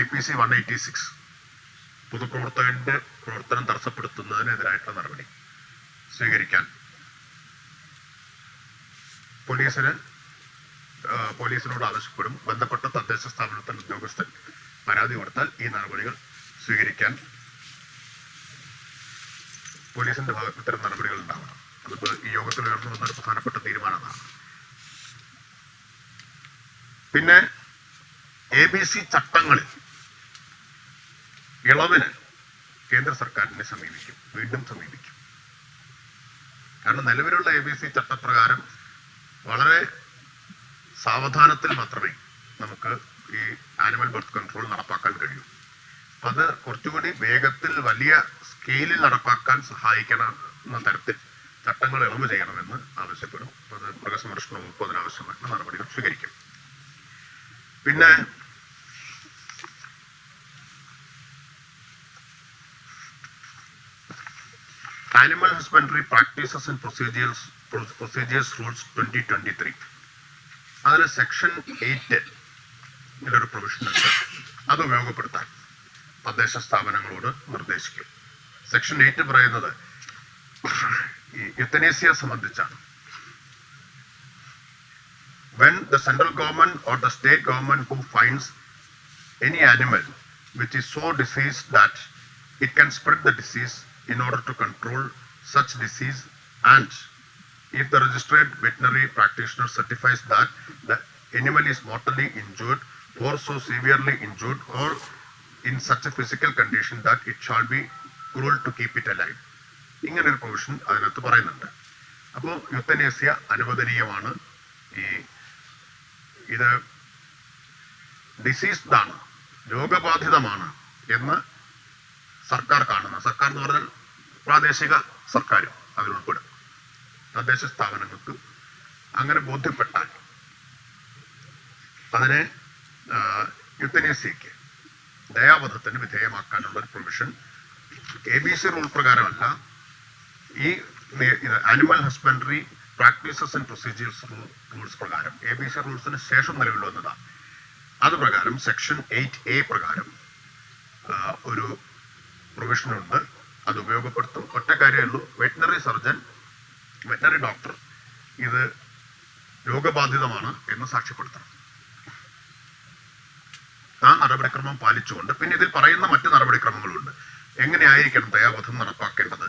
I P C one eighty six പൊതുപ്രവർത്തകന്റെ പ്രവർത്തനം തടസ്സപ്പെടുത്തുന്നതിനെതിരായിട്ടുള്ള നടപടി സ്വീകരിക്കാൻ പോലീസിന് പോലീസിനോട് ആവശ്യപ്പെടും. ബന്ധപ്പെട്ട തദ്ദേശ സ്ഥാപനത്തിൽ ഉദ്യോഗസ്ഥൻ പരാതി കൊടുത്താൽ ഈ നടപടികൾ സ്വീകരിക്കാൻ പോലീസിന്റെ ഭാഗത്ത് ഇത്തരം നടപടികൾ ഉണ്ടാവണം. അതിപ്പോ ഈ യോഗത്തിൽ ഉയർന്നു വന്ന ഒരു പ്രധാനപ്പെട്ട തീരുമാനമാണ്. പിന്നെ എ ബി സി ചട്ടങ്ങളിൽ ഇളവിന് കേന്ദ്ര സർക്കാരിനെ സമീപിക്കും വീണ്ടും സമീപിക്കും. കാരണം നിലവിലുള്ള എ ബി സി ചട്ടപ്രകാരം വളരെ സാവധാനത്തിൽ മാത്രമേ നമുക്ക് ഈ ആനിമൽ ബർത്ത് കൺട്രോൾ നടപ്പാക്കാൻ കഴിയൂ. അപ്പൊ അത് കുറച്ചുകൂടി വേഗത്തിൽ വലിയ സ്കെയിലിൽ നടപ്പാക്കാൻ സഹായിക്കണം എന്ന തരത്തിൽ ചട്ടങ്ങൾ ഇളവ് ചെയ്യണമെന്ന് ആവശ്യപ്പെടും. അത് മൃഗസംരക്ഷണ വകുപ്പ് അതിനാവശ്യമായിട്ടുള്ള നടപടികൾ സ്വീകരിക്കും. പിന്നെ animal husbandry practices and procedures procedures rules twenty twenty three അതിൽ സെക്ഷൻ എയ്റ്റ് ഒരു പ്രൊവിഷൻ ഉണ്ട് അത് ഉപയോഗപ്പെടുത്താൻ തദ്ദേശ സ്ഥാപനങ്ങളോട് നിർദ്ദേശിക്കും സെക്ഷൻ എയ്റ്റ് പറയുന്നത് ഈ യുത്തനേസിയ സംബന്ധിച്ചാണ് when the central government or the state government who finds any animal which is so diseased that it can spread the disease in order to control such disease and if the registered veterinary practitioner certifies that the animal is mortally injured or so severely injured or in such a physical condition that it shall be cruel to keep it alive ഇങ്ങനെ ഒരു provision അതിനകത്ത് പറയുന്നുണ്ട് അപ്പോൾ യുത്തനേസ്യ അനുവദനീയമാണ് ഈ ഇത് ഡിസീസ്ഡാണ് രോഗബാധിതമാണ് എന്ന് സർക്കാർ കാണുന്ന സർക്കാർ എന്ന് പറഞ്ഞാൽ പ്രാദേശിക സർക്കാരും അതിലുൾപ്പെടും തദ്ദേശ സ്ഥാപനങ്ങൾക്ക് അങ്ങനെ ബോധ്യപ്പെട്ടാൽ അതിനെ യുത്തനേസിയയ്ക്ക് ദയാവധത്തിന് വിധേയമാക്കാനുള്ള ഒരു provision A B C rule പ്രകാരമല്ല ഈ animal husbandry practices and procedures rules പ്രകാരം എ ബി സി റൂൾസിന് ശേഷം നിലവിൽ വന്നതാണ് അത് പ്രകാരം സെക്ഷൻ എയ്റ്റ് എ പ്രകാരം ഒരു പ്രൊവിഷൻ ഉണ്ട്. അത് ഉപയോഗപ്പെടുത്തും. ഒറ്റ കാര്യമുള്ളൂ വെറ്റിനറി സർജൻ വെറ്റിനറി ഡോക്ടർ ഇത് രോഗബാധിതമാണ് എന്ന് സാക്ഷ്യപ്പെടുത്തണം. ആ നടപടിക്രമം പാലിച്ചുകൊണ്ട് പിന്നെ ഇതിൽ പറയുന്ന മറ്റു നടപടിക്രമങ്ങളുണ്ട്. എങ്ങനെയായിരിക്കണം ദയാവധം നടപ്പാക്കേണ്ടത്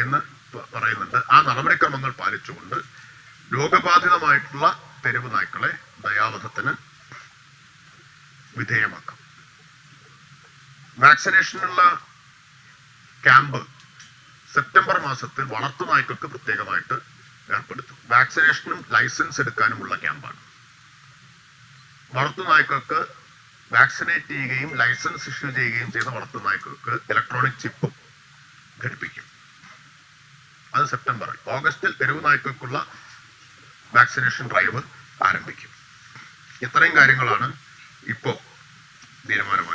എന്ന് പറയുന്നുണ്ട്. ആ നടപടിക്രമങ്ങൾ പാലിച്ചുകൊണ്ട് രോഗബാധിതമായിട്ടുള്ള തെരുവ് നായ്ക്കളെ ദയാവധത്തിന് വിധേയമാക്കാം. വാക്സിനേഷനുള്ള ക്യാമ്പ് സെപ്റ്റംബർ മാസത്തിൽ വളർത്തു നായ്ക്കൾക്ക് പ്രത്യേകമായിട്ട് ഏർപ്പെടുത്തും. വാക്സിനേഷനും ലൈസൻസ് എടുക്കാനുമുള്ള ക്യാമ്പാണ് വളർത്തു നായ്ക്കൾക്ക് വാക്സിനേറ്റ് ചെയ്യുകയും ലൈസൻസ് ഇഷ്യൂ ചെയ്യുകയും ചെയ്ത വളർത്തു നായ്ക്കൾക്ക് ഇലക്ട്രോണിക് ചിപ്പും ഘടിപ്പിക്കും. അത് സെപ്റ്റംബറിൽ ഓഗസ്റ്റിൽ തെരുവ് നായ്ക്കൾക്കുള്ള വാക്സിനേഷൻ ഡ്രൈവ് ആരംഭിക്കും. ഇത്രയും കാര്യങ്ങളാണ് ഇപ്പോൾ തീരുമാനം